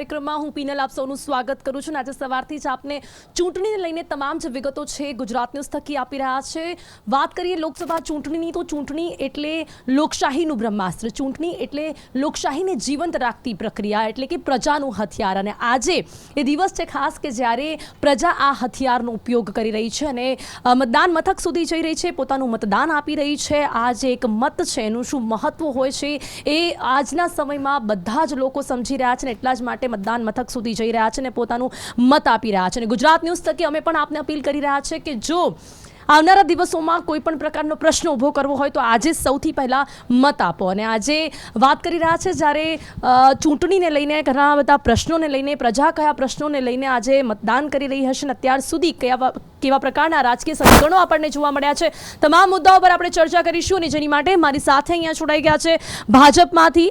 કાર્યક્રમમાં હું પીનલ આપ સૌનું સ્વાગત કરું છું અને આજે સવારથી જ આપને ચૂંટણીને લઈને તમામ જે વિગતો છે ગુજરાત ન્યૂઝ થકી આપી રહ્યા છે. વાત કરીએ લોકસભા ચૂંટણીની તો ચૂંટણી એટલે લોકશાહીનું બ્રહ્માસ્ત્ર. ચૂંટણી એટલે લોકશાહીને જીવંત રાખતી પ્રક્રિયા એટલે કે પ્રજાનું હથિયાર. અને આજે એ દિવસ છે ખાસ કે જ્યારે પ્રજા આ હથિયારનો ઉપયોગ કરી રહી છે અને મતદાન મથક સુધી જઈ રહી છે, પોતાનું મતદાન આપી રહી છે. આ જે એક મત છે, એનું શું મહત્વ હોય છે એ આજના સમયમાં બધા જ લોકો સમજી રહ્યા છે ને એટલા જ માટે મતદાન મથક સુધી જઈ રહ્યા છે અને પોતાનું મત આપી રહ્યા છે. અને ગુજરાત ન્યૂઝ થકી અમે પણ આપને અપીલ કરી રહ્યા છે કે જો આવનારા દિવસોમાં કોઈ પણ પ્રકારનો પ્રશ્ન ઊભો કરવો હોય તો આજે સૌથી પહેલાં મત આપો. અને આજે વાત કરી રહ્યા છે જ્યારે ચૂંટણીને લઈને ઘણા બધા પ્રશ્નોને લઈને પ્રજા કયા પ્રશ્નોને લઈને આજે મતદાન કરી રહી હશે ને અત્યાર સુધી કયા કેવા પ્રકારના રાજકીય સમીકરણો આપણને જોવા મળ્યા છે તમામ મુદ્દાઓ પર આપણે ચર્ચા કરીશું અને જેની માટે મારી સાથે અહીંયા જોડાઈ ગયા છે ભાજપમાંથી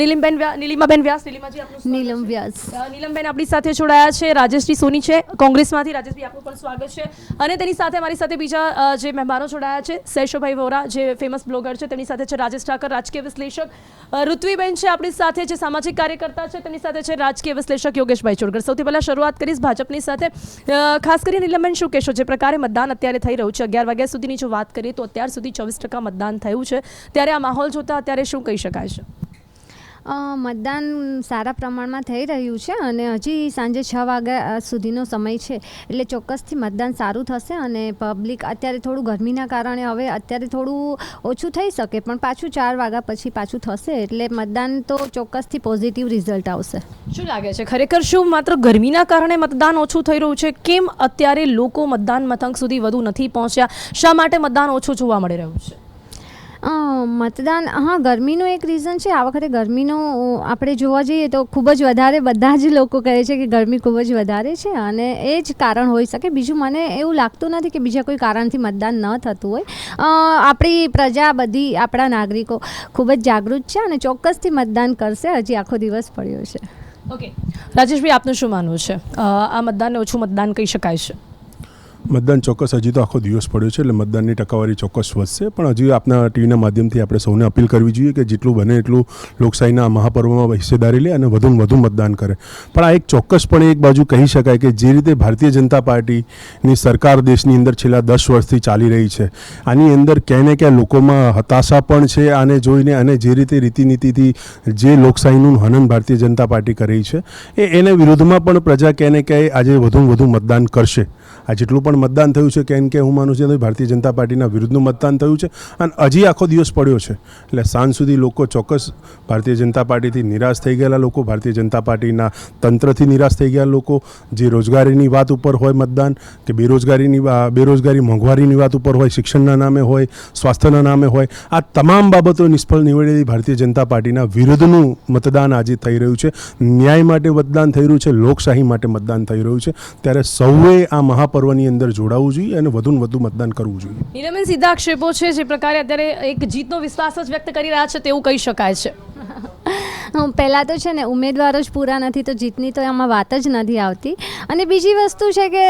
નીલિમબેન નીલિમાબેન વ્યાસ. નીલિમાજી આપનું નીલમ વ્યાસ. નીલમબેન આપણી સાથે જોડાયા છે. રાજેશજી સોની છે. કોંગ્રેસમાંથી રાજેશભાઈ આપનું પણ સ્વાગત છે. અને તેની સાથે મારી સાથે બીજા અ, જે મહેમાનો જોડાયા છે શૈશવભાઈ વોરા જે ફેમસ બ્લોગર છે તેની સાથે છે રાજેશ ઠાકર રાજકીય વિશ્લેષક. ઋત્વીબેન છે આપણી સાથે જે સામાજિક કાર્યકર્તા છે તેની સાથે છે રાજકીય વિશ્લેષક યોગેશભાઈ ચોડગર સૌથી પહેલાં શરૂઆત કરીશ ભાજપની સાથે. ખાસ કરીને નીલમબેન શું કહેશો? જે પ્રકારે મતદાન અત્યારે થઈ રહ્યું છે અગિયાર વાગ્યા સુધીની જો વાત કરીએ તો અત્યાર સુધી ચોવીસ ટકા મતદાન થયું છે. ત્યારે આ માહોલ જોતા અત્યારે શું કહી શકાય છે? મતદાન સારા પ્રમાણમાં થઈ રહ્યું છે અને હજી સાંજે છ વાગ્યા સુધીનો સમય છે. એટલે ચોક્કસથી મતદાન સારું થશે અને પબ્લિક અત્યારે થોડું ગરમીના કારણે હવે અત્યારે થોડું ઓછું થઈ શકે, પણ પાછું ચાર વાગ્યા પછી પાછું થશે, એટલે મતદાન તો ચોક્કસથી પોઝિટિવ રિઝલ્ટ આવશે. શું લાગે છે? ખરેખર શું માત્ર ગરમીના કારણે મતદાન ઓછું થઈ રહ્યું છે? કેમ અત્યારે લોકો મતદાન મથક સુધી વધુ નથી પહોંચ્યા? શા માટે મતદાન ઓછું જોવા મળી રહ્યું છે? મતદાન, હા, ગરમીનું એક રીઝન છે. આ વખતે ગરમીનો આપણે જોવા જઈએ તો ખૂબ જ વધારે, બધા જ લોકો કહે છે કે ગરમી ખૂબ જ વધારે છે અને એ જ કારણ હોઈ શકે. બીજું મને એવું લાગતું નથી કે બીજા કોઈ કારણથી મતદાન ન થતું હોય. આપણી પ્રજા બધી, આપણા નાગરિકો ખૂબ જ જાગૃત છે અને ચોક્કસથી મતદાન કરશે. હજી આખો દિવસ પડ્યો છે. ઓકે રાજેશભાઈ, આપનું શું માનવું છે? આ મતદાનને ઓછું મતદાન કહી શકાય છે? મતદાન ચોક્કસ હજી તો આખો દિવસ પડ્યો છે, એટલે મતદાનની ટકાવારી ચોક્કસ વધશે. પણ હજી આપના ટીવીના માધ્યમથી આપણે સૌને અપીલ કરવી જોઈએ કે જેટલું બને એટલું લોકશાહીના મહાપર્વમાં હિસ્સેદારી લે અને વધુને વધુ મતદાન કરે. પણ આ એક ચોક્કસપણે એક બાજુ કહી શકાય કે જે રીતે ભારતીય જનતા પાર્ટીની સરકાર દેશની અંદર છેલ્લા દસ વર્ષથી ચાલી રહી છે, આની અંદર ક્યાંય ને ક્યાંય લોકોમાં હતાશા પણ છે આને જોઈને અને જે રીતે રીતિનીતિથી જે લોકશાહીનું હનન ભારતીય જનતા પાર્ટી કરી છે, એ એને વિરુદ્ધમાં પણ પ્રજા ક્યાંય ને ક્યાંય આજે વધુ વધુ મતદાન કરશે. આ જેટલું પણ મતદાન થયું છે કેમ કે હું માનું છું ભારતીય જનતા પાર્ટીના વિરુદ્ધનું મતદાન થયું છે અને હજી આખો દિવસ પડ્યો છે. એટલે સાંજ સુધી લોકો ચોક્કસ ભારતીય જનતા પાર્ટીથી નિરાશ થઈ ગયેલા લોકો, ભારતીય જનતા પાર્ટીના તંત્રથી નિરાશ થઈ ગયા લોકો, જે રોજગારીની વાત ઉપર હોય મતદાન, કે બેરોજગારીની બેરોજગારી મોંઘવારીની વાત ઉપર હોય, શિક્ષણના નામે હોય, સ્વાસ્થ્યના નામે હોય, આ તમામ બાબતો નિષ્ફળ નીવડેલી ભારતીય જનતા પાર્ટીના વિરુદ્ધનું મતદાન આજે થઈ રહ્યું છે. ન્યાય માટે મતદાન થઈ રહ્યું છે, લોકશાહી માટે મતદાન થઈ રહ્યું છે. ત્યારે સૌએ આ મહાપર્વની અંદર જોડાવવું જોઈએ અને વધુને વધુ મતદાન કરવું જોઈએ. નીલમબેન સીધા આક્ષેપો છે જે પ્રકારે અત્યારે એક જીતનો વિશ્વાસ જ વ્યક્ત કરી રહ્યા છે, તેવું કહી શકાય છે. પહેલાં તો છે ને ઉમેદવારો જ પૂરા નથી, તો જીતની તો આમાં વાત જ નથી આવતી. અને બીજી વસ્તુ છે કે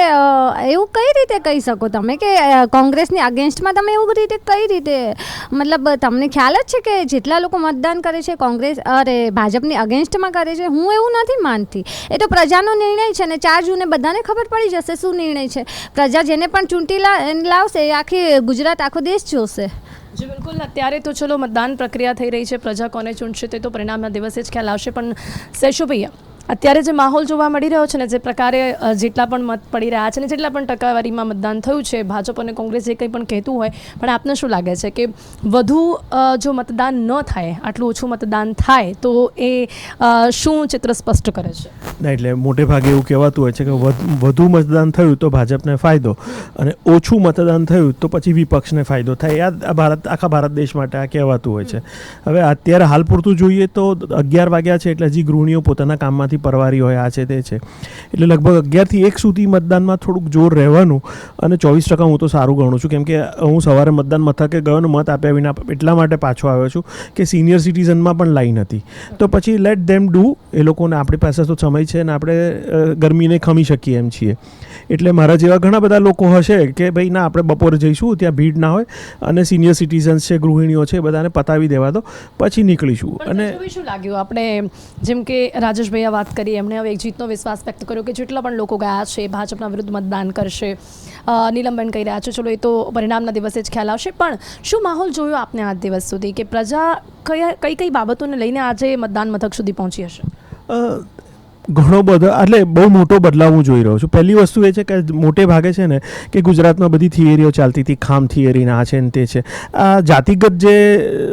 એવું કઈ રીતે કહી શકો તમે કે કોંગ્રેસની અગેન્સ્ટમાં તમે એવું રીતે કઈ રીતે, મતલબ તમને ખ્યાલ જ છે કે જેટલા લોકો મતદાન કરે છે, કોંગ્રેસ, અરે, ભાજપની અગેન્સ્ટમાં કરે છે, હું એવું નથી માનતી. એ તો પ્રજાનો નિર્ણય છે ને, ચાર જૂને બધાને ખબર પડી જશે શું નિર્ણય છે. પ્રજા જેને પણ ચૂંટી લાવશે એ આખી ગુજરાત, આખો દેશ જોશે. જી, બિલકુલ. અત્યારે તો ચલો મતદાન પ્રક્રિયા થઈ રહી છે. પ્રજા કોને ચૂંટશે તે તો પરિણામના દિવસે જ ખ્યાલ આવશે. પણ સેશો ભૈયા અત્યારે જે માહોલ જોવા મળી રહ્યો છે ને જે પ્રકારે જેટલા પણ મત પડી રહ્યા છે ને જેટલા પણ ટકાવારીમાં મતદાન થયું છે ભાજપ અને કોંગ્રેસ જે કંઈ પણ કહેતું હોય પણ આપને શું લાગે છે કે વધુ જો મતદાન ન થાય આટલું ઓછું મતદાન થાય તો એ શું ચિત્ર સ્પષ્ટ કરે છે? ના એટલે મોટે ભાગે એવું કહેવાતું હોય છે કે વધ- મતદાન થયું તો ભાજપને ફાયદો અને ઓછું મતદાન થયું તો પછી વિપક્ષને ફાયદો થાય. આ ભારત આખા ભારત દેશ માટે આ કહેવાતું હોય છે. હવે અત્યારે હાલ પૂરતું જોઈએ તો અગિયાર વાગ્યા છે એટલે હજી ગૃહિણીઓ પોતાના કામમાંથી પરવારી હોય આ છે તે છે. એટલે લગભગ અગિયારથી એક સુધી મતદાનમાં થોડુંક જોર રહેવાનું અને ચોવીસ ટકા હું તો સારું ગણું છું. કેમ કે હું સવારે મતદાન મથકે ગયો ને મત આપ્યા વિના એટલા માટે પાછો આવ્યો છું કે સિનિયર સિટીઝનમાં પણ લાઈન હતી. તો પછી લેટ ધેમ ડુ એ લોકોને આપણી પાસે તો સમય છે ને આપણે ગરમીને ખમી શકીએ એમ છીએ. એટલે મારા જેવા ઘણા બધા લોકો હશે કે ભાઈ ના આપણે બપોરે જઈશું ત્યાં ભીડ ના હોય અને સિનિયર સિટીઝન્સ છે ગૃહિણીઓ છે બધાને પતાવી દેવા દો પછી નીકળીશું. અને અને શું લાગ્યું? આપણે જેમ કે રાજેશભાઈ આ વાત કરી એમણે હવે એક જીતનો વિશ્વાસ વ્યક્ત કર્યો કે જેટલા પણ લોકો ગયા છે, ભાજપના વિરુદ્ધ મતદાન કરશે નિલંબન કહી રહ્યા છે. ચલો, એ તો પરિણામના દિવસે જ ખ્યાલ આવશે. પણ શું માહોલ જોયો આપને આજ દિવસ સુધી? કે પ્રજા કયા કઈ કઈ બાબતોને લઈને આજે મતદાન મથક સુધી પહોંચી હશે? ઘણો બધો એટલે બહુ મોટો બદલાવ હું જોઈ રહ્યો છું. પહેલી વસ્તુ એ છે કે મોટે ભાગે છે ને કે ગુજરાતમાં બધી થિયરીઓ ચાલતી હતી, ખામ થિયરી આ છે ને તે છે. આ જાતિગત જે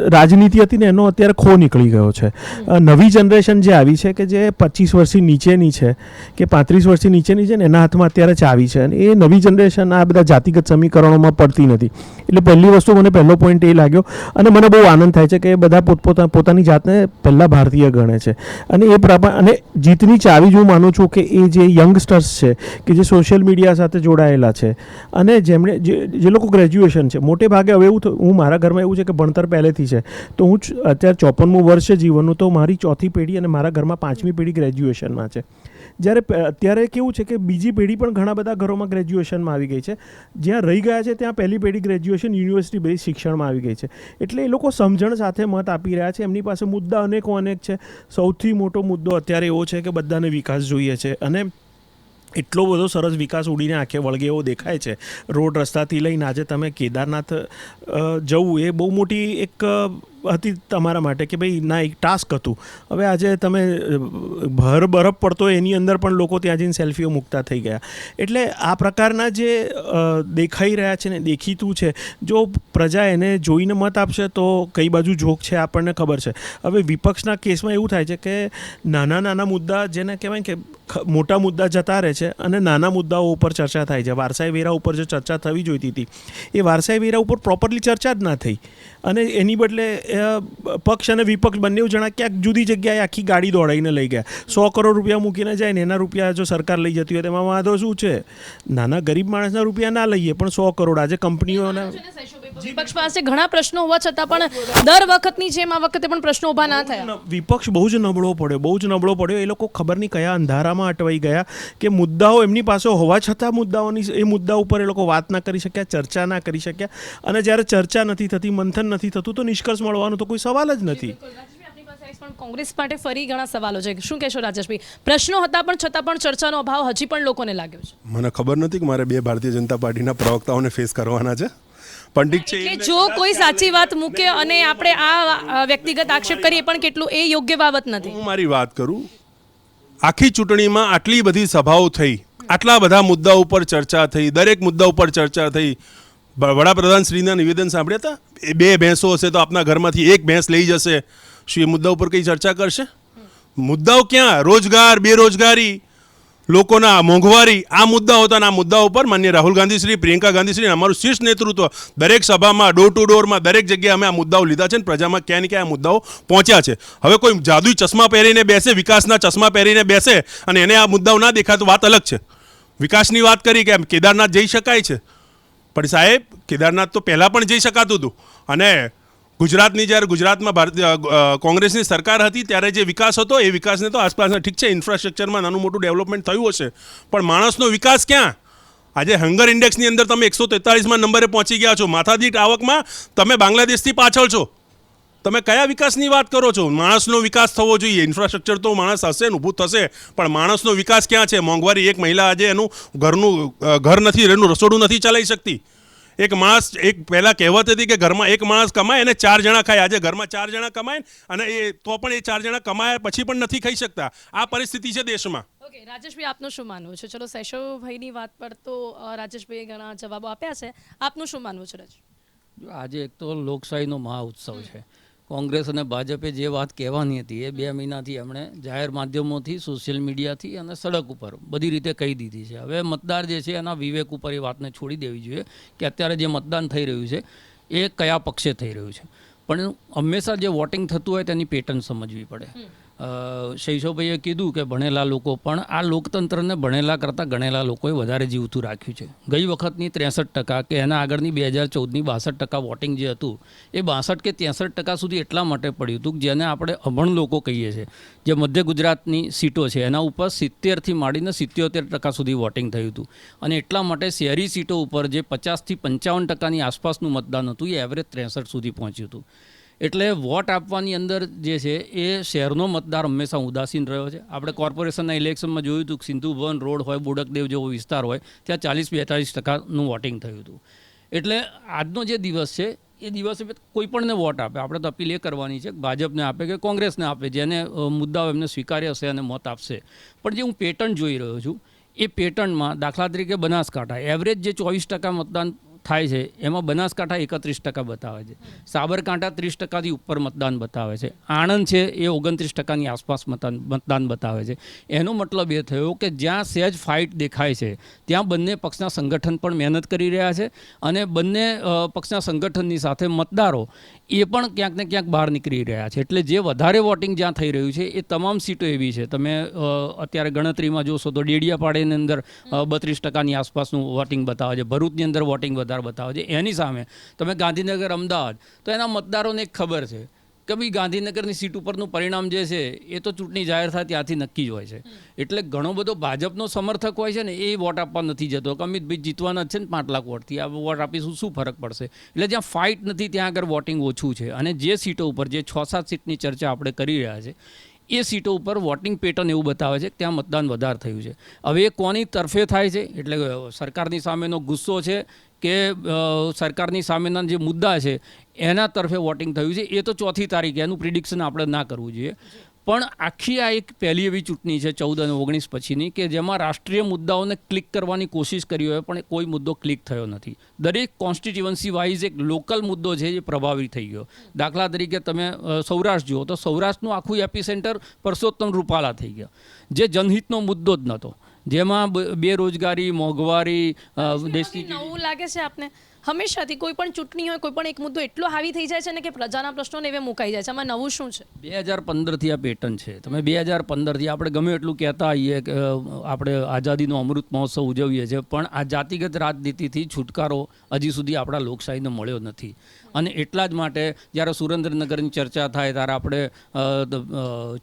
રાજનીતિ હતી ને, એનો અત્યારે ખો નીકળી ગયો છે. નવી જનરેશન જે આવી છે કે જે પચીસ વર્ષથી નીચેની છે કે પાંત્રીસ વર્ષથી નીચેની છે ને, એના હાથમાં અત્યારે ચાવી છે. અને એ નવી જનરેશન આ બધા જાતિગત સમીકરણોમાં પડતી નથી. એટલે પહેલી વસ્તુ મને પહેલો પોઈન્ટ એ લાગ્યો અને મને બહુ આનંદ થાય છે કે બધા પોતપોતા પોતાની જાતને પહેલાં ભારતીય ગણે છે. અને એ પ્રમાણે અને જીતની ચાવી જ હું માનું છું કે એ જે યંગસ્ટર્સ છે, કે જે સોશિયલ મીડિયા સાથે જોડાયેલા છે. અને જેમણે જે લોકો ગ્રેજ્યુએશન છે, મોટે ભાગે હવે એવું હું મારા ઘરમાં એવું છે કે ભણતર પહેલેથી છે, તો હું અત્યારે ચોપનમું વર્ષ છે જીવનનું, તો મારી ચોથી પેઢી અને મારા ઘરમાં પાંચમી પેઢી ગ્રેજ્યુએશનમાં છે. જ્યારે અત્યારે કેવું છે કે બીજી પેઢી પણ ઘણા બધા ઘરોમાં ગ્રેજ્યુએશનમાં આવી ગઈ છે. જ્યાં રહી ગયા છે ત્યાં પહેલી પેઢી ગ્રેજ્યુએશન યુનિવર્સિટી બેઝ શિક્ષણમાં આવી ગઈ છે. એટલે એ લોકો સમજણ સાથે મત આપી રહ્યા છે. એમની પાસે મુદ્દા અનેકો અનેક છે. સૌથી મોટો મુદ્દો અત્યારે એવો છે કે બધાને વિકાસ જોઈએ છે અને એટલો બધો સરસ વિકાસ ઉડીને આંખે વળગે એવો દેખાય છે. રોડ રસ્તાથી લઈને આજે તમે કેદારનાથ જવું એ બહુ મોટી એક હતી તમારા માટે કે ભાઈ ના, એક ટાસ્ક હતું. હવે આજે તમે ભર બરફ પડતો એની અંદર પણ લોકો ત્યાં જઈને સેલ્ફીઓ મૂકતા થઈ ગયા. એટલે આ પ્રકારના જે દેખાઈ રહ્યા છે ને, દેખીતું છે, જો પ્રજા એને જોઈને મત આપશે તો કઈ બાજુ જોક છે આપણને ખબર છે. હવે વિપક્ષના કેસમાં એવું થાય છે કે નાના નાના મુદ્દા જેને કહેવાય કે મોટા મુદ્દા જતા રહે છે અને નાના મુદ્દાઓ ઉપર ચર્ચા થાય છે. વારસાઈ વેરા ઉપર જે ચર્ચા થવી જોઈતી હતી, એ વારસાઈ વેરા ઉપર પ્રોપરલી ચર્ચા જ ના થઈ. અને એની બદલે પક્ષ અને વિપક્ષ બંને જણા ક્યાંક જુદી જગ્યાએ આખી ગાડી દોડાઈને લઈ ગયા. સો કરોડ રૂપિયા મૂકીને જાય ને એના રૂપિયા જો સરકાર લઈ જતી હોય તેમાં વાંધો શું છે? નાના ગરીબ માણસના રૂપિયા ના લઈએ પણ સો કરોડ આજે કંપનીઓના વિપક્ષ પાસે ઘણા પ્રશ્નો હોવા છતાં પણ દર વખતની જેમ આ વખતે પણ પ્રશ્નો ઊભા ના થયા. વિપક્ષ બહુ જ નબળો પડ્યો બહુ જ નબળો પડ્યો. એ લોકો ખબર નહીં કયા અંધારામાં અટવાઈ ગયા કે મુદ્દાઓ એમની પાસે હોવા છતાં મુદ્દાઓની એ મુદ્દા ઉપર એ લોકો વાત ના કરી શક્યા ચર્ચા ના કરી શક્યા. અને જ્યારે ચર્ચા નથી થતી મંથન નથી થતું તો નિષ્કર્ષ મળવાનો તો કોઈ સવાલ જ નથી. રાજેશભાઈ, આપની પાસે આવીશ પણ કોંગ્રેસ માટે ફરી ઘણા સવાલો છે. શું કહેશો રાજેશભાઈ પ્રશ્નો હતા પણ છતાં પણ ચર્ચાનો અભાવ હજી પણ લોકોને લાગ્યો છે. મને ખબર નથી કે મારે બે ભારતીય જનતા પાર્ટીના પ્રવક્તાઓને ફેસ કરવાના છે. પણ ઠીક છે જો કોઈ સાચી વાત મૂકે અને આપણે આ વ્યક્તિગત આક્ષેપ કરીએ પણ કેટલું એ યોગ્ય બાબત નથી. હું મારી વાત કરું. આખી ચૂંટણીમાં આટલી બધી સભાઓ થઈ આટલા બધા મુદ્દા ઉપર ચર્ચા થઈ દરેક મુદ્દા ઉપર ચર્ચા થઈ બ- વડાપ્રધાન શ્રીના નિવેદન સાંભળ્યા હતા? એ બે ભેંસો હશે તો આપના ઘરમાંથી એક ભેંસ લઈ જશે. શું એ મુદ્દા ઉપર કંઈ ચર્ચા કરશે? મુદ્દાઓ ક્યાં? રોજગાર, બેરોજગારી, લોકોના મોંઘવારી, આ મુદ્દાઓ હતા આ મુદ્દાઓ ઉપર માન્ય રાહુલ ગાંધીશ્રી, પ્રિયંકા ગાંધીશ્રી અમારું શીર્ષ નેતૃત્વ દરેક સભામાં ડોર ટુ ડોરમાં દરેક જગ્યાએ અમે આ મુદ્દાઓ લીધા છે અને પ્રજામાં ક્યાં ને ક્યાં આ મુદ્દાઓ પહોંચ્યા છે. હવે કોઈ જાદુઈ ચશ્મા પહેરીને બેસે, વિકાસના ચશ્મા પહેરીને બેસે અને એને આ મુદ્દાઓ ના દેખાય તો વાત અલગ છે. વિકાસની વાત કરી કે કેદારનાથ જઈ શકાય છે. પણ સાહેબ, કેદારનાથ તો પહેલાં પણ જઈ શકાતું હતું. અને ગુજરાતની જ્યારે ગુજરાતમાં ભારતીય કોંગ્રેસની સરકાર હતી, ત્યારે જે વિકાસ હતો, એ વિકાસને તો આસપાસના ઠીક છે, ઇન્ફ્રાસ્ટ્રક્ચરમાં નાનું મોટું ડેવલપમેન્ટ થયું હશે. પણ માણસનો વિકાસ ક્યાં? આજે હંગર ઇન્ડેક્સની અંદર તમે એકસો તેતાળીસમાં નંબરે પહોંચી ગયા છો. માથાદીઠ આવકમાં તમે બાંગ્લાદેશથી પાછળ છો. તમે કયા વિકાસની વાત કરો છો? માણસનો વિકાસ થવો જોઈએ. ઇન્ફ્રાસ્ટ્રક્ચર તો માણસ હશે ને ઊભું થશે. પણ માણસનો વિકાસ ક્યાં છે? મોંઘવારી એક મહિલા આજે એનું ઘરનું ઘર નથી એનું રસોડું નથી ચલાવી શકતી. એક માણસ એક પહેલાં કહેવત હતી કે ઘરમાં એક માણસ કમાય અને ચાર જણા ખાય. આજે ઘરમાં ચાર જણા કમાય અને એ તો પણ એ ચાર જણા કમાયા પછી પણ નથી ખાઈ શકતા. આ પરિસ્થિતિ છે દેશમાં. ઓકે રાજેશભાઈ આપનું શું માનવું છે? ચલો શૈશવભાઈની વાત પર તો રાજેશભાઈએ ઘણા જવાબો આપ્યા છે. આપનું શું માનવું છે રાજ આજે એક તો લોકશાહીનો મહા ઉત્સવ છે. કોંગ્રેસ અને ભાજપે જે વાત કહેવાની હતી, એ બે મહિનાથી એમણે જાહેર માધ્યમોથી, સોશિયલ મીડિયાથી અને સડક ઉપર બધી રીતે કહી દીધી છે. હવે મતદાર જે છે, એના વિવેક ઉપર એ વાતને છોડી દેવી જોઈએ કે અત્યારે જે મતદાન થઈ રહ્યું છે, એ કયા પક્ષે થઈ રહ્યું છે. પણ હંમેશા જે વોટિંગ થતું હોય તેની પેટર્ન સમજવી પડે. શૈશવભાઈએ કીધું કે ભણેલા લોકો પણ આ લોકતંત્રને ભણેલા કરતાં ગણેલા લોકોએ વધારે જીવતું રાખ્યું છે. ગઈ વખતની ત્રેસઠ ટકા કે એના આગળની બે હજાર ચૌદની બાસઠ ટકા વોટિંગ જે હતું, એ બાસઠ કે ત્રેસઠ ટકા સુધી એટલા માટે પડ્યું હતું જેને આપણે અભણ લોકો કહીએ છીએ. જે મધ્ય ગુજરાતની સીટો છે, એના ઉપર સિત્તેરથી માંડીને સિત્યોતેર ટકા સુધી વોટિંગ થયું હતું. અને એટલા માટે શહેરી સીટો ઉપર જે પચાસથી પંચાવન ટકાની આસપાસનું મતદાન હતું, એ એવરેજ ત્રેસઠ સુધી પહોંચ્યું હતું. એટલે વોટ આપવાની અંદર જે છે એ શહેરનો મતદાર હંમેશા ઉદાસીન રહ્યો છે. આપણે કોર્પોરેશનના ઇલેક્શનમાં જોયું હતું સિંધુ ભવન રોડ હોય, બોડકદેવ જેવો વિસ્તાર હોય, ત્યાં ચાલીસ બેતાલીસ ટકાનું વોટિંગ થયું હતું. એટલે આજનો જે દિવસ છે, એ દિવસે કોઈ પણને વોટ આપે. આપણે તો અપીલ એ કરવાની છે ભાજપને આપે કે કોંગ્રેસને આપે, જેને મુદ્દાઓ એમને સ્વીકાર્ય હશે અને મત આપશે. પણ જે હું પેટર્ન જોઈ રહ્યો છું, એ પેટર્નમાં દાખલા તરીકે બનાસકાંઠા એવરેજ જે ચોવીસ ટકા મતદાન થાય છે. એમાં બનાસકાંઠા એકત્રીસ ટકા બતાવે છે. સાબરકાંઠા ત્રીસ ટકાથી ઉપર મતદાન બતાવે છે. આણંદ છે એ ઓગણત્રીસ ટકાની આસપાસ મતદાન મતદાન બતાવે છે. એનો મતલબ એ થયો કે જ્યાં સહેજ ફાઇટ દેખાય છે, ત્યાં બંને પક્ષના સંગઠન પણ મહેનત કરી રહ્યા છે અને બંને પક્ષના સંગઠનની સાથે મતદારો એ પણ ક્યાંક ને ક્યાંક બહાર નીકળી રહ્યા છે. એટલે જે વધારે વોટિંગ જ્યાં થઈ રહ્યું છે, એ તમામ સીટો એવી છે. તમે અત્યારે ગણતરીમાં જોશો તો ડેડિયાપાડાની અંદર બત્રીસ ટકાની આસપાસનું વોટિંગ બતાવે છે. ભરૂચની અંદર વોટિંગ વધારે બતાવે છે. એની સામે તમે ગાંધીનગર, અમદાવાદ, તો એના મતદારોને ખબર છે કે ભાઈ ગાંધીનગરની સીટ ઉપરનું પરિણામ જે છે, એ તો ચૂંટણી જાહેર થાય ત્યાંથી નક્કી જ હોય છે. એટલે ઘણો બધો ભાજપનો સમર્થક હોય છે ને, એ વોટ આપવા નથી જતો. કે અમિતભાઈ જીતવાના છે ને પાંચ લાખ વોટથી. આ વોટ આપીશું શું ફરક પડશે? એટલે જ્યાં ફાઇટ નથી, ત્યાં આગળ વોટિંગ ઓછું છે. અને જે સીટો ઉપર, જે છ સાત સીટની ચર્ચા આપણે કરી રહ્યા છે એ સીટો ઉપર વોટિંગ પેટર્ન એવું બતાવે છે કે ત્યાં મતદાન વધારે થયું છે. હવે એ કોની તરફે થાય છે? એટલે સરકારની સામેનો ગુસ્સો છે કે સરકારની સામેના જે મુદ્દા છે, એના તરફે વોટિંગ થયું છે? એ તો ચોથી તારીખે એનું પ્રિડિક્શન આપણે ના કરવું જોઈએ. પણ આખી આ એક પહેલી એવી ચૂંટણી છે ચૌદ અને ઓગણીસ પછીની કે જેમાં રાષ્ટ્રીય મુદ્દાઓને ક્લિક કરવાની કોશિશ કરી હોય પણ કોઈ મુદ્દો ક્લિક થયો નથી. દરેક કોન્સ્ટિટ્યુઅન્સી વાઇઝ એક લોકલ મુદ્દો છે જે પ્રભાવિત થઈ ગયો. દાખલા તરીકે તમે સૌરાષ્ટ્ર જુઓ તો સૌરાષ્ટ્રનું આખું એપી સેન્ટર પરસોત્તમ રૂપાલા થઈ ગયા જે જનહિતનો મુદ્દો જ નહોતો. જેમાં બેરોજગારી મોંઘવારી દેશની નવું લાગે છે આપને? હંમેશાથી કોઈ પણ ચૂંટણી હોય, કોઈ પણ એક મુદ્દો એટલો હાવી થઈ જાય છે ને કે પ્રજાના પ્રશ્નોને એવે મુકાઈ જાય છે. આમાં નવું શું છે? બે હજાર પંદરથી આ પેટર્ન છે. તમે બે હજાર પંદરથી આપણે ગમે એટલું કહેતા આવીએ કે આપણે આઝાદીનો અમૃત મહોત્સવ ઉજવીએ છીએ, પણ આ જાતિગત રાજનીતિથી છુટકારો હજી સુધી આપણા લોકશાહીને મળ્યો નથી. અને એટલા જ માટે જ્યારે સુરેન્દ્રનગરની ચર્ચા થાય, ત્યારે આપણે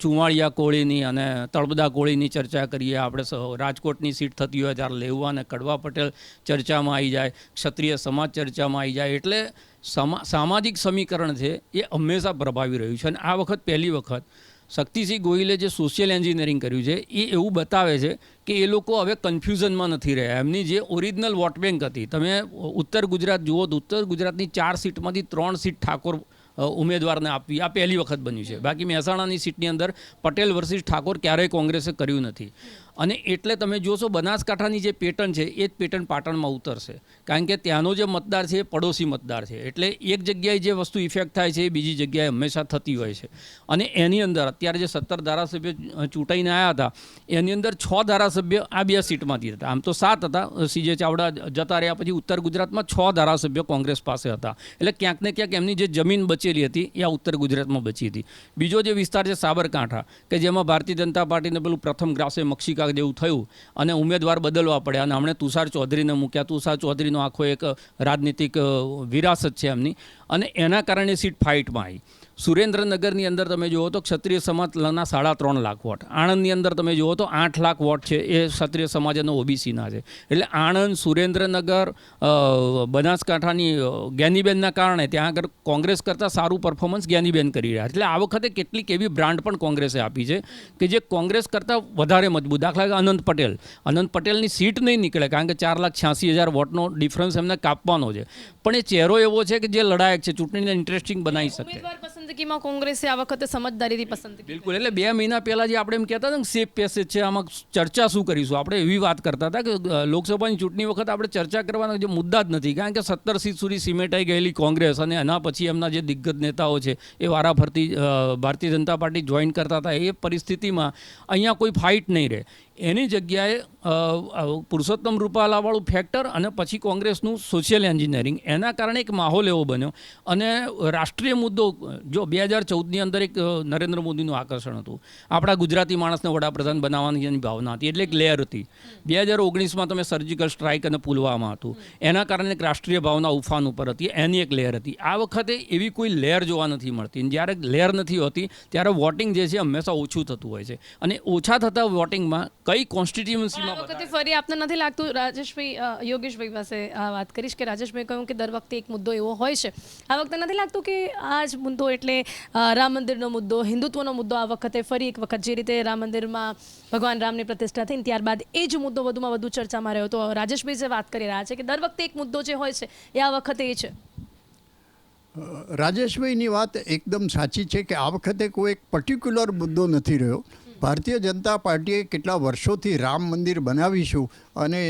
ચુંવાળિયા કોળીની અને તળબદા કોળીની ચર્ચા કરીએ, આપણે રાજકોટની સીટ થતી હોય ત્યારે લેવા અને કડવા પટેલ ચર્ચામાં આવી જાય, ક્ષત્રિય સમાજ ચર્ચામાં આવી જાય એટલે સમા, સામાજિક સમીકરણ છે એ હંમેશા પ્રભાવી રહ્યું છે. અને આ વખત પહેલી વખત શક્તિસિંહ ગોહિલે જે સોશિયલ એન્જિનિયરિંગ કર્યું છે, એ એવું બતાવે છે કે એ લોકો હવે કન્ફ્યુઝનમાં નથી રહ્યા. એમની જે ઓરિજિનલ વોટ બેંક હતી, તમે ઉત્તર ગુજરાત જુઓ તો ઉત્તર ગુજરાતની ચાર સીટમાંથી ત્રણ સીટ ઠાકોર ઉમેદવારને આપવી. આ પહેલી વખત બન્યું છે. બાકી મહેસાણાની સીટની અંદર પટેલ વર્સિસ ઠાકોર ક્યારેય કોંગ્રેસે કર્યું નથી. અને એટલે તમે જોશો બનાસકાંઠાની જે પેટર્ન છે, એ જ પેટર્ન પાટણમાં ઉતરશે. કારણ કે ત્યાંનો જે મતદાર છે, એ પડોશી મતદાર છે. એટલે એક જગ્યાએ જે વસ્તુ ઇફેક્ટ થાય છે, એ બીજી જગ્યાએ હંમેશા થતી હોય છે. અને એની અંદર અત્યારે જે સત્તર ધારાસભ્ય ચૂંટાઈને આવ્યા હતા, એની અંદર છ ધારાસભ્ય આ બે સીટમાંથી હતા. આમ તો સાત હતા. સીજે ચાવડા જતા રહ્યા, પછી ઉત્તર ગુજરાતમાં છ ધારાસભ્ય કોંગ્રેસ પાસે હતા. એટલે ક્યાંક ને ક્યાંક એમની જે જમીન બચેલી હતી, એ આ ઉત્તર ગુજરાતમાં બચી હતી. બીજો જે વિસ્તાર છે સાબરકાંઠા, કે જેમાં ભારતીય જનતા પાર્ટીને પેલું પ્રથમ ગ્રાસે મક્ષિકા જેવું થયું અને ઉમેદવાર બદલવા પડ્યા અને હમણે તુષાર ચૌધરીને મૂક્યા. તુષાર ચૌધરીનો આખો એક રાજનીતિક વિરાસત છે એમની અને એના કારણે સીટ ફાઇટમાં આવી. સુરેન્દ્રનગરની અંદર તમે જુઓ તો ક્ષત્રિય સમાજના સાડા ત્રણ લાખ વોટ. આણંદની અંદર તમે જુઓ તો આઠ લાખ વોટ છે, એ ક્ષત્રિય સમાજ અને ઓબીસીના છે. એટલે આણંદ, સુરેન્દ્રનગર બનાસકાંઠાની જ્ઞાનીબેનના કારણે ત્યાં આગળ કોંગ્રેસ કરતાં સારું પરફોર્મન્સ જ્ઞાનીબેન કરી રહ્યા છે. એટલે આ વખતે કેટલીક એવી બ્રાન્ડ પણ કોંગ્રેસે આપી છે કે જે કોંગ્રેસ કરતાં વધારે મજબૂત. દાખલા કે અનંત પટેલ. અનંત પટેલની સીટ નહીં નીકળે કારણ કે ચાર લાખ છ્યાસી હજાર વોટનો ડિફરન્સ એમને કાપવાનો છે. પણ એ ચહેરો એવો છે કે જે લડાયક છે ચૂંટણીને ઇન્ટરેસ્ટિંગ બનાવી શકે. પસંદગીમાં કોંગ્રેસે આ વખતે સમજદારીથી પસંદગી બિલકુલ એટલે બે મહિના પહેલાં જે આપણે એમ કહેતા હતા ને સેફ પેસેજ છે આમાં ચર્ચા શું કરીશું? આપણે એવી વાત કરતા હતા કે લોકસભાની ચૂંટણી વખત આપણે ચર્ચા કરવાના જે મુદ્દા જ નથી. કારણ કે સત્તર સીટ સુધી સિમેટાઈ ગયેલી કોંગ્રેસ અને એના પછી એમના જે દિગ્ગજ નેતાઓ છે એ વારાફરતી ભારતીય જનતા પાર્ટી જોઈન કરતા હતા. એ પરિસ્થિતિમાં અહીંયા કોઈ ફાઇટ નહીં રહે. એની જગ્યાએ પુરુષોત્તમ રૂપાલાવાળું ફેક્ટર અને પછી કોંગ્રેસનું સોશિયલ એન્જિનિયરિંગ એના કારણે એક માહોલ એવો બન્યો. અને રાષ્ટ્રીય મુદ્દો, જો બે હજાર ચૌદની અંદર એક નરેન્દ્ર મોદીનું આકર્ષણ હતું. આપણા ગુજરાતી માણસને વડાપ્રધાન બનાવવાની એની ભાવના હતી. એટલે એક લેયર હતી. બે હજાર ઓગણીસમાં તમે સર્જિકલ સ્ટ્રાઇક અને પુલવામા હતું. એના કારણે એક રાષ્ટ્રીય ભાવના ઉફાન ઉપર હતી. એની એક લેયર હતી. આ વખતે એવી કોઈ લેયર જોવા નથી મળતી. જ્યારે લેયર નથી હોતી, ત્યારે વોટિંગ જે છે હંમેશા ઓછું થતું હોય છે. અને ઓછા થતા વોટિંગમાં કઈ આ કોન્સ્ટિટ્યુન્સીમાં વખતે ફરી આપને નથી લાગતું રાજેશભાઈ યોગેશભાઈ પાસે આ વાત કરીશ કે રાજેશભાઈ કહ્યું કે દર વખતે એક મુદ્દો એવો હોય છે. આ વખતે નથી લાગતું કે આ જ મુદ્દો એટલે રામ મંદિરનો મુદ્દો હિન્દુત્વનો મુદ્દો આ વખતે ફરી એક વખત જે રીતે રામ મંદિરમાં ભગવાન રામની પ્રતિષ્ઠા થઈને ત્યારબાદ એ જ મુદ્દો વધુમાં વધુ ચર્ચામાં રહ્યો. તો રાજેશભાઈ જે વાત કરી રહ્યા છે કે દર વખતે એક મુદ્દો જે હોય છે એ આ વખતે એ છે. રાજેશભાઈની વાત એકદમ સાચી છે કે આ વખતે કોઈ એક પર્ટિક્યુલર મુદ્દો નથી રહ્યો. ભારતીય જનતા પાર્ટીએ કેટલા વર્ષોથી રામ મંદિર બનાવીશું અને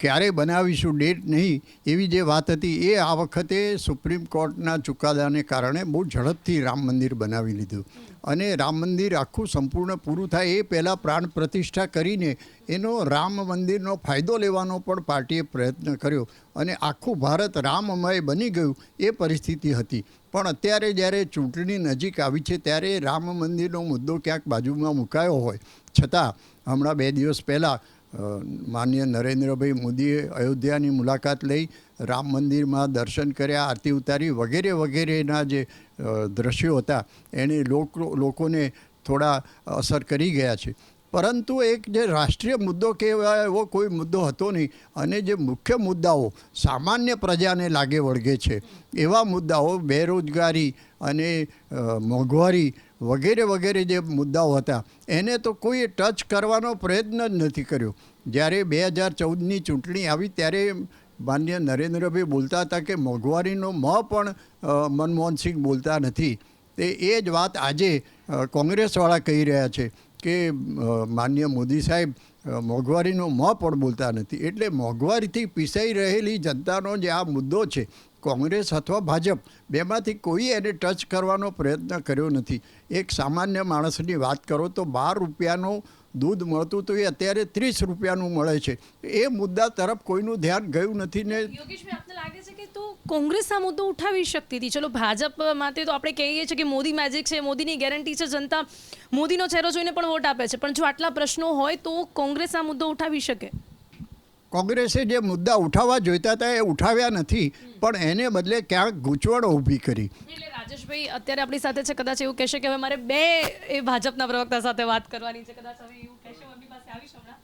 ક્યારે બનાવીશું ડેટ નહીં, એવી જે વાત હતી, એ આ વખતે સુપ્રીમ કોર્ટના ચુકાદાને કારણે બહુ ઝડપથી રામ મંદિર બનાવી લીધું. અને રામ મંદિર આખું સંપૂર્ણ પૂરું થાય, એ પહેલાં પ્રાણ પ્રતિષ્ઠા કરીને એનો રામ મંદિરનો ફાયદો લેવાનો પણ પાર્ટીએ પ્રયત્ન કર્યો. અને આખું ભારત રામમય બની ગયું, એ પરિસ્થિતિ હતી. પણ અત્યારે જ્યારે ચૂંટણી નજીક આવી છે, ત્યારે રામ મંદિરનો મુદ્દો ક્યાંક બાજુમાં મુકાયો હોય. છતાં, હમણાં બે દિવસ પહેલાં માન્ય નરેન્દ્રભાઈ મોદીએ અયોધ્યાની મુલાકાત લઈ રામ મંદિરમાં દર્શન કર્યા, આરતી ઉતારી વગેરે વગેરેના જે દ્રશ્યો હતા, એને લોકો, લોકોને થોડા અસર કરી ગયા છે. પરંતુ એક જે રાષ્ટ્રીય મુદ્દો કહેવાય એવો કોઈ મુદ્દો હતો નહીં. અને જે મુખ્ય મુદ્દાઓ સામાન્ય પ્રજાને લાગે વળગે છે. એવા મુદ્દાઓ બેરોજગારી અને મોંઘવારી વગેરે વગેરે જે મુદ્દાઓ હતા, એને તો કોઈએ ટચ કરવાનો પ્રયત્ન જ નથી કર્યો. જ્યારે બે હજાર ચૌદની ચૂંટણી આવી ત્યારે માન્ય નરેન્દ્રભાઈ બોલતા હતા કે મોંઘવારીનો મ પણ મનમોહનસિંહ બોલતા નથી. તે એ જ વાત આજે કોંગ્રેસવાળા કહી રહ્યા છે. કે માન્ય મોદી સાહેબ મોંઘવારીનો મ પણ બોલતા નથી. એટલે મોંઘવારીથી પીસાઈ રહેલી જનતાનો જે આ મુદ્દો છે, કોંગ્રેસ અથવા ભાજપ, બેમાંથી કોઈ એને ટચ કરવાનો પ્રયત્ન કર્યો નથી. એક સામાન્ય માણસની વાત કરો તો બાર રૂપિયાનું દૂધ મળતું તો એ અત્યારે ત્રીસ રૂપિયાનું મળે છે. એ મુદ્દા તરફ કોઈનું ધ્યાન ગયું નથી ને કોંગ્રેસ આ મુદ્દો ઉઠાવી શકતી હતી ચલો ભાજપ માટે તો આપણે કહીએ છીએ કે મોદી મેજિક છે મોદીની ગેરંટી છે જનતા મોદીનો ચહેરો જોઈને પણ વોટ આપે છે. પણ જો આટલા પ્રશ્નો હોય તો કોંગ્રેસ આ મુદ્દો ઉઠાવી શકે? કોંગ્રેસે જે મુદ્દા ઉઠાવવા જોઈતા હતા એ ઉઠાવ્યા નથી પણ એને બદલે ક્યાંક ગૂંચવણો ઊભી કરી. એટલે રાજેશભાઈ અત્યારે આપણી સાથે છે કદાચ એવું કહેશે કે હવે મારે બે એ ભાજપના પ્રવક્તા સાથે વાત કરવાની છે. કદાચ હવે એવું કહેશે હું એમની પાસે આવીશ હમણાં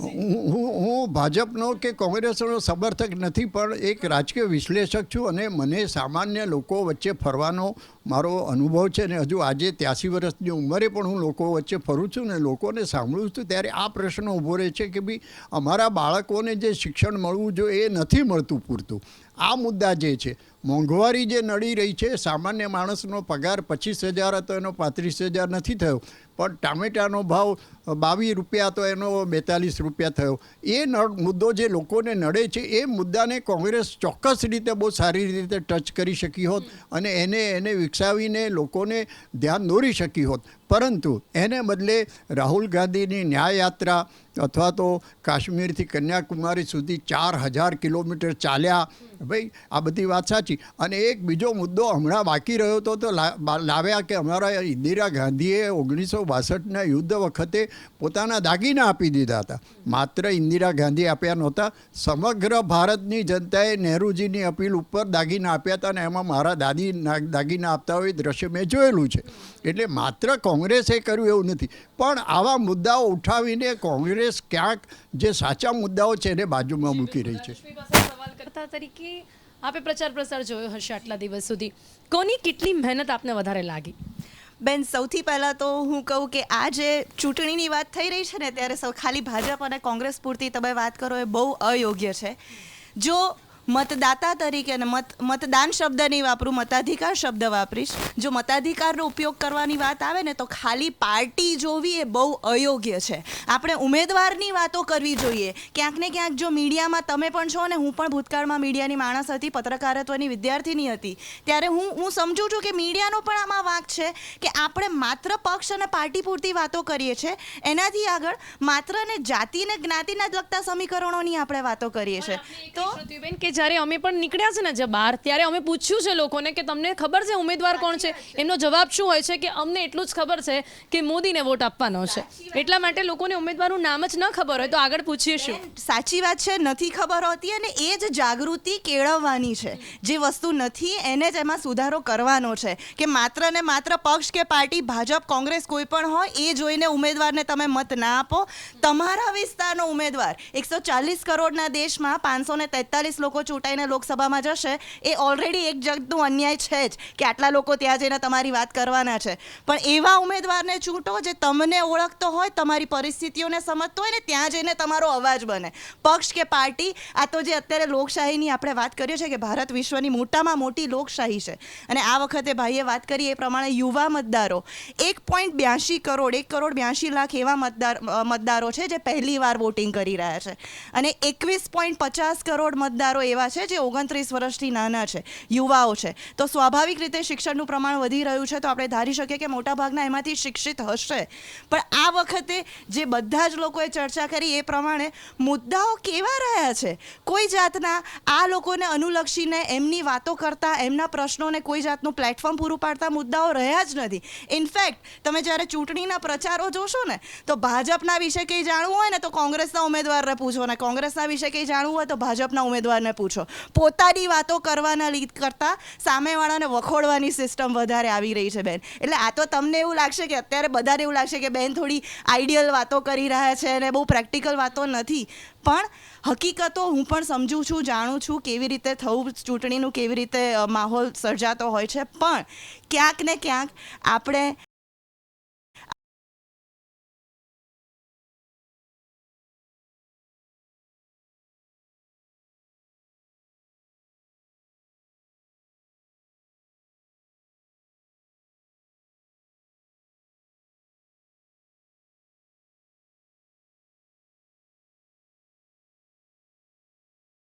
હું હું ભાજપનો કે કોંગ્રેસનો સમર્થક નથી, પણ એક રાજકીય વિશ્લેષક છું અને મને સામાન્ય લોકો વચ્ચે ફરવાનો મારો અનુભવ છે ને હજુ આજે ત્યાસી વર્ષની ઉંમરે પણ હું લોકો વચ્ચે ફરું છું ને લોકોને સાંભળું છું, ત્યારે આ પ્રશ્ન ઊભો રહે છે કે ભાઈ અમારા બાળકોને જે શિક્ષણ મળવું જોઈએ એ નથી મળતું પૂરતું. આ મુદ્દા જે છે, મોંઘવારી જે નડી રહી છે, સામાન્ય માણસનો પગાર પચીસ હજાર હતો, એનો પાંત્રીસ હજાર નથી થયો. પણ ટામેટાનો ભાવ બાવીસ રૂપિયા તો એનો બેતાલીસ રૂપિયા થયો. એ મુદ્દો જે લોકોને નડે છે, એ મુદ્દાને કોંગ્રેસ ચોક્કસ રીતે બહુ સારી રીતે ટચ કરી શકી હોત અને એને એને વિકસાવીને લોકોને ધ્યાન દોરી શકી હોત. પરંતુ એને બદલે રાહુલ ગાંધીની ન્યાય યાત્રા અથવા તો કાશ્મીરથી કન્યાકુમારી સુધી ચાર હજાર કિલોમીટર ચાલ્યા. ભાઈ, આ બધી વાત સાચી. અને એક બીજો મુદ્દો હમણાં બાકી રહ્યો હતો તો લાવ્યા કે અમારા ઇન્દિરા ગાંધીએ ઓગણીસો બાસઠના યુદ્ધ વખતે પોતાના દાગીના આપી દીધા હતા. માત્ર ઇન્દિરા ગાંધી આપ્યા નહોતા, સમગ્ર ભારતની જનતાએ નહેરુજીની અપીલ ઉપર દાગીના આપ્યા હતા અને એમાં મારા દાદી દાગીના આપતા હોય દ્રશ્ય મેં જોયેલું છે. એટલે માત્ર કોંગ્રેસે કર્યું એવું નથી. પણ આવા મુદ્દાઓ ઉઠાવીને કોંગ્રેસ ક્યાંક જે સાચા મુદ્દાઓ છે એને બાજુમાં મૂકી રહી છે. કરતા તરીકે આપે પ્રચાર પ્રસાર જોયો હશે આટલા દિવસ સુધી. કોની કેટલી મહેનત આપને વધારે લાગી? બેન સૌથી પહેલાં તો હું કહું કે આ જે ચૂંટણીની વાત થઈ રહી છે ને ત્યારે સૌ ખાલી ભાજપ અને કોંગ્રેસ પૂરતી તમે વાત કરો એ બહુ અયોગ્ય છે. જો મતદાતા તરીકે અને મત મતદાન શબ્દ નહીં વાપરું મતાધિકાર શબ્દ વાપરીશ. જો મતાધિકારનો ઉપયોગ કરવાની વાત આવે ને તો ખાલી પાર્ટી જોવી એ બહુ અયોગ્ય છે. આપણે ઉમેદવારની વાતો કરવી જોઈએ. ક્યાંક ને ક્યાંક જો મીડિયામાં તમે પણ છો ને હું પણ ભૂતકાળમાં મીડિયાની માણસ હતી પત્રકારત્વની વિદ્યાર્થીની હતી. ત્યારે હું હું સમજું છું કે મીડિયાનો પણ આમાં વાંક છે કે આપણે માત્ર પક્ષ અને પાર્ટી પૂરતી વાતો કરીએ છીએ. એનાથી આગળ માત્ર ને જાતિ ને જ્ઞાતિના જ લગતા સમીકરણોની આપણે વાતો કરીએ છીએ. તો તો કે જ્યારે અમે પણ નીકળ્યા છે ને જે બહાર, ત્યારે અમે પૂછ્યું છે લોકોને કે તમને ખબર છે ઉમેદવાર કોણ છે? એમનો જવાબ શું હોય છે કે અમને એટલું જ ખબર છે કે મોદીને વોટ આપવાનો છે. એટલા માટે લોકોને ઉમેદવારનું નામ જ ન ખબર હોય તો આગળ પૂછીએ શું? સાચી વાત છે, નથી ખબર હોતી અને એ જ જાગૃતિ કેળવવાની છે. જે વસ્તુ નથી, એને જ એમાં સુધારો કરવાનો છે. કે માત્ર ને માત્ર પક્ષ કે પાર્ટી, ભાજપ, કોંગ્રેસ કોઈ પણ હોય, એ જોઈને ઉમેદવારને તમે મત ના આપો. તમારા વિસ્તારનો ઉમેદવાર એકસો ચાલીસ કરોડના દેશમાં પાંચસો ને તેતાલીસ લોકો ચૂંટાઈને લોકસભામાં જશે, એ ઓલરેડી એક જગતનું અન્યાય છે જ કે આટલા લોકો ત્યાં જઈને તમારી વાત કરવાના છે. પણ એવા ઉમેદવારને ચૂંટો જે તમને ઓળખતો હોય, તમારી પરિસ્થિતિઓને સમજતો હોય ને, ત્યાં જઈને તમારો અવાજ બને. પક્ષ કે પાર્ટી, આ તો જે અત્યારે લોકશાહીની આપણે વાત કરીએ છીએ કે ભારત વિશ્વની મોટામાં મોટી લોકશાહી છે. અને આ વખતે ભાઈએ વાત કરી એ પ્રમાણે યુવા મતદારો, એક પોઈન્ટ બ્યાસી કરોડ, એક કરોડ બ્યાસી લાખ એવા મતદાર મતદારો છે જે પહેલી વાર વોટિંગ કરી રહ્યા છે. અને એકવીસ પોઈન્ટ પચાસ કરોડ મતદારો એવા છે જે ઓગણત્રીસ વર્ષથી નાના છે, યુવાઓ છે. તો સ્વાભાવિક રીતે શિક્ષણનું પ્રમાણ વધી રહ્યું છે, તો આપણે ધારી શકીએ કે મોટાભાગના એમાંથી શિક્ષિત હશે. પણ આ વખતે જે બધા જ લોકોએ ચર્ચા કરી એ પ્રમાણે મુદ્દાઓ કેવા રહ્યા છે? કોઈ જાતના આ લોકોને અનુલક્ષીને એમની વાતો કરતા, એમના પ્રશ્નોને કોઈ જાતનું પ્લેટફોર્મ પૂરું પાડતા મુદ્દાઓ રહ્યા જ નથી. ઇનફેક્ટ તમે જ્યારે ચૂંટણીના પ્રચારો જોશો ને, તો ભાજપના વિશે કંઈ જાણવું હોય ને, તો કોંગ્રેસના ઉમેદવારને પૂછો ને, કોંગ્રેસના વિશે કંઈ જાણવું હોય તો ભાજપના ઉમેદવારને પૂછો પોતાની વાતો કરવાના લીધ કરતાં સામેવાળાને વખોડવાની સિસ્ટમ વધારે આવી રહી છે, બેન. એટલે આ તો તમને એવું લાગશે કે અત્યારે બધાને એવું લાગશે કે, બેન, થોડી આઈડિયલ વાતો કરી રહ્યા છે અને બહુ પ્રેક્ટિકલ વાતો નથી. પણ હકીકતો હું પણ સમજું છું, જાણું છું કેવી રીતે થવું, ચૂંટણીનું કેવી રીતે માહોલ સર્જાતો હોય છે. પણ ક્યાંક ને ક્યાંક આપણે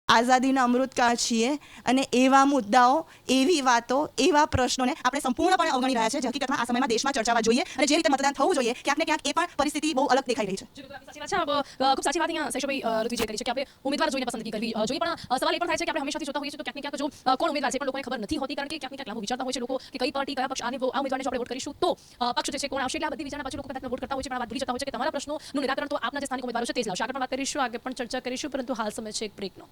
આઝાદીના અમૃતકાળ છીએ અને એવા મુદ્દાઓ, એવી વાતો, એવા પ્રશ્નોને આપણે સંપૂર્ણપણે અવગણી રહ્યા છે જે હકીકતમાં આ સમયમાં દેશમાં ચર્ચાવા જોઈએ અને જે રીતે મતદાન થવું જોઈએ, ક્યાંક ને ક્યાંક એ પણ પરિસ્થિતિ બહુ અલગ દેખાઈ રહી છે. ખૂબ સાચી વાત અહીંયા શૈશવભાઈ ઋતુજી કરી છે કે આપણે ઉમેદવાર જોઈને પસંદગી કરવી જોઈએ, પણ સવાલ એ પણ થાય છે કે આપણે હંમેશાથી જોતા હોઈએ છીએ, તો ક્યાંક ને ક્યાંક જો કોણ ઉમેદવાર છે પણ લોકોને ખબર નથી હોતી, કારણ કે ક્યાંક ને ક્યાંક લાંબુ વિચારતા હોય છે લોકો કે કઈ પાર્ટી, કયા પક્ષ આને આ ઉમેદવારને આપણે વોટ કરીશું, તો પક્ષ જે છે કોણ આવશે? એટલે આ બધી વિચારના પાછળ લોકો કદાચ વોટ કરતા હોય છે, પણ વાત ભૂલી જતા હોય છે કે તમારા પ્રશ્નોનું નિરાકરણ તો આપના જે સ્થાનિક ઉમેદવારો છે, તે જ લાવશે. આગળ વાત કરીશું, આગળ પણ ચર્ચા કરીશું, પરંતુ હાલ સમય છે એક બ્રેકનો